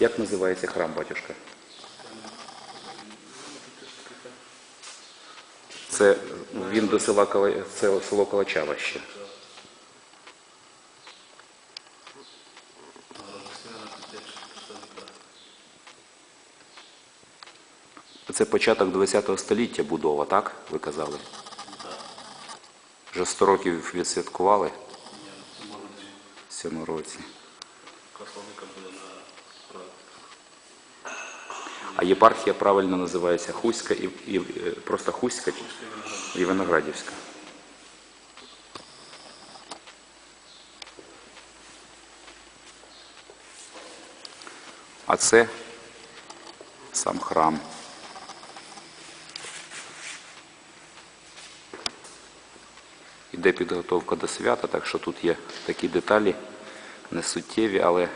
Як називається храм, батюшка? Це він до села це село Калачава ще. Це початок ХХ століття будова, так? Ви казали? Вже 100 років відсвяткували в цьому році. А єпархія правильно називається Хуська і, і е, просто Хуська і Виноградівська. А це сам храм. Іде підготовка до свята, так що тут є такі деталі не суттєві, але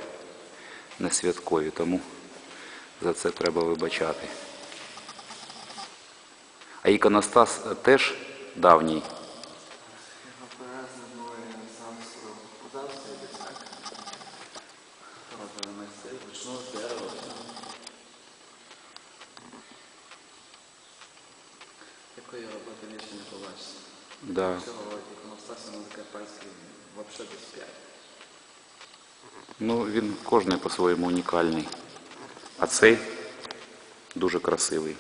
не святкові, тому за це треба вибачати. А іконостас теж давній. Такої роботи більше не побачиш. Да. Цього року іконостасі на таке пальці взагалі десь п'ять. Ну, він кожний по-своєму унікальний. А цей дуже красивий.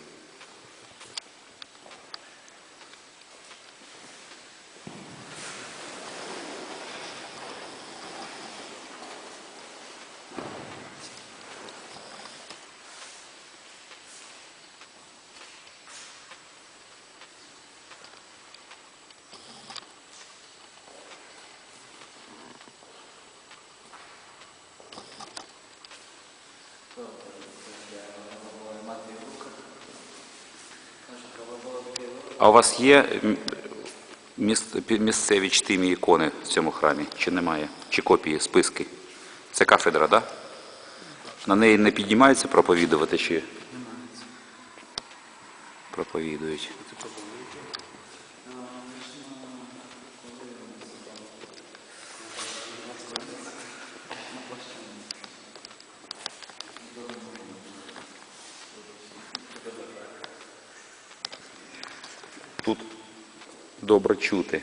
А у вас є місцеві чтимі ікони в цьому храмі? Чи немає? Чи копії, списки? Це кафедра, так? Да? На неї не піднімаються проповідувати чи проповідують? Тут добре чути.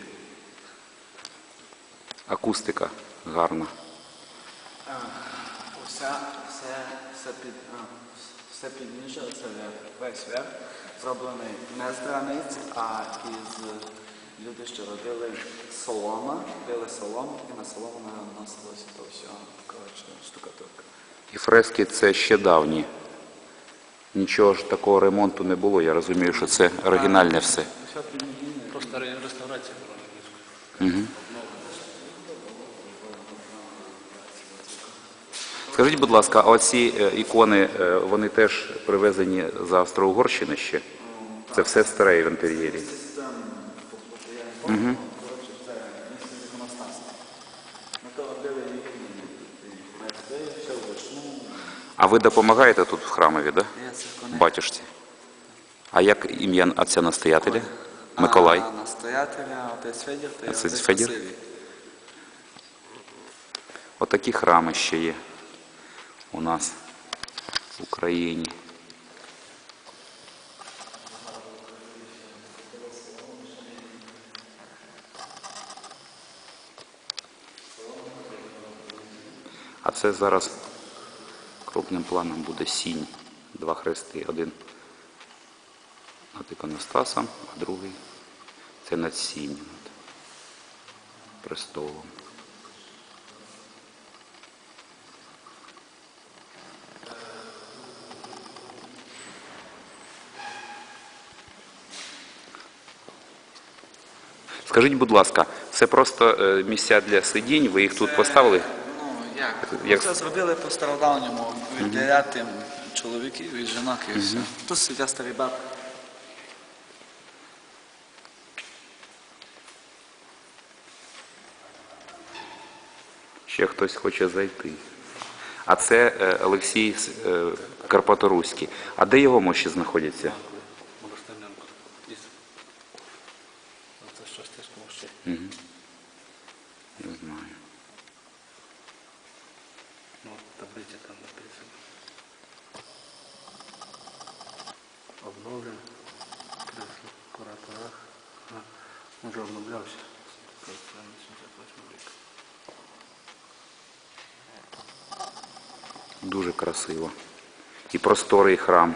Акустика гарна. Уся, все, все, під, все підніжжя, це весь верх, зроблений не з границь, а із люди, що робили солома, били солому, і на солому наносилося то все, коротше, штукатурка. І фрески це ще давні. Нічого ж такого ремонту не було. Я розумію, що це оригінальне все. Все підніждження. Просто ре- реставрація Скажіть, будь ласка, а оці е, ікони, е, вони теж привезені з Австро-Угорщини ще? Це все старе в інтер'єрі. Угу. А ви допомагаєте тут в храмові, да? Батюшці? А як ім'я отця настоятеля? Миколай? Настоятеля, отець Федір, то Отець отець Федір? Василій. Отакі храми ще є у нас в Україні. А це зараз крупним планом буде сінь. Два хрести. Один над іконостасом, а другий це над сінь, над престолом. Скажіть, будь ласка, це просто е, місця для сидінь, ви їх тут поставили? Ну, як? Як- Це зробили по стародавньому, відділяти чоловіків і жінок і все. Тут сидять старі бабки. Ще хтось хоче зайти. А це е, Олексій е, Карпаторуський. А де його мощі знаходяться? Угу. Не знаю. Ну, таблиця там написана. Обновлен. Кресло в кураторах. Уже обновлявся. 58 рік. Дуже красиво. І просторий храм.